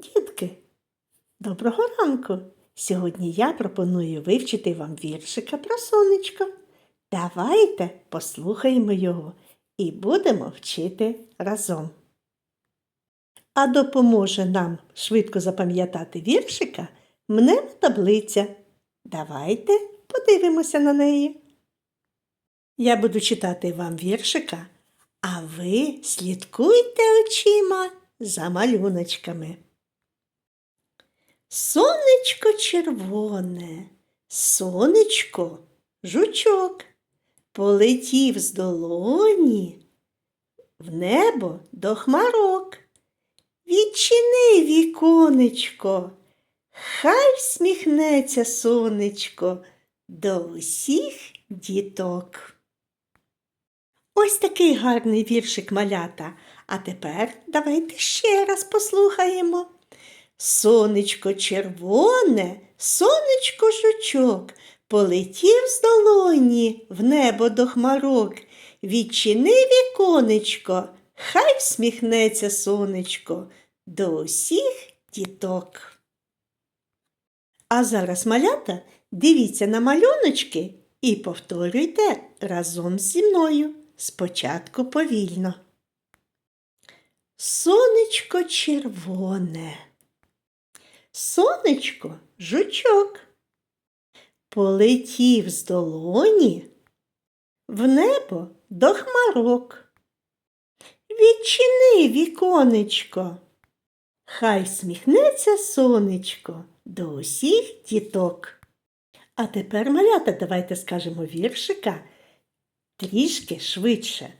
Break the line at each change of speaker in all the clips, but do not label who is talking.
Дітки, доброго ранку! Сьогодні я пропоную вивчити вам віршика про сонечко. Давайте послухаємо його і будемо вчити разом. А допоможе нам швидко запам'ятати віршика мнема таблиця. Давайте подивимося на неї. Я буду читати вам віршика, а ви слідкуйте очима за малюночками. Сонечко червоне, сонечко жучок, полетів з долоні в небо до хмарок. Відчини віконечко, хай всміхнеться сонечко до усіх діток. Ось такий гарний віршик малята. А тепер давайте ще раз послухаємо. Сонечко червоне, сонечко жучок, полетів з долоні в небо до хмарок. Відчини віконечко, хай всміхнеться сонечко до усіх діток. А зараз, малята, дивіться на малюночки і повторюйте разом зі мною. Спочатку повільно. Сонечко червоне. Сонечко жучок. Полетів з долоні в небо до хмарок. Відчини віконечко. Хай сміхнеться сонечко до усіх діток. А тепер, малята, давайте скажемо віршика трішки швидше.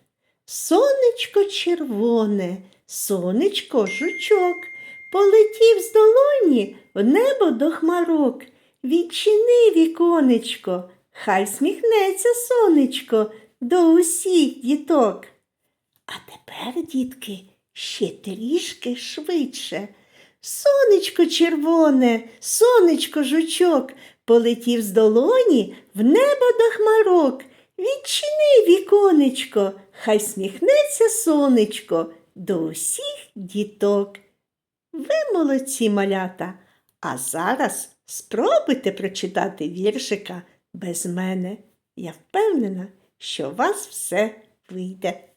Сонечко червоне, сонечко жучок, полетів з долоні в небо до хмарок. Відчини віконечко, хай сміхнеться сонечко до усіх діток. А тепер, дітки, ще трішки швидше. Сонечко червоне, сонечко жучок, полетів з долоні в небо до хмарок. Відчини віконечко, хай сміхнеться сонечко до усіх діток. Ви молодці малята, а зараз спробуйте прочитати віршика без мене. Я впевнена, що у вас все вийде.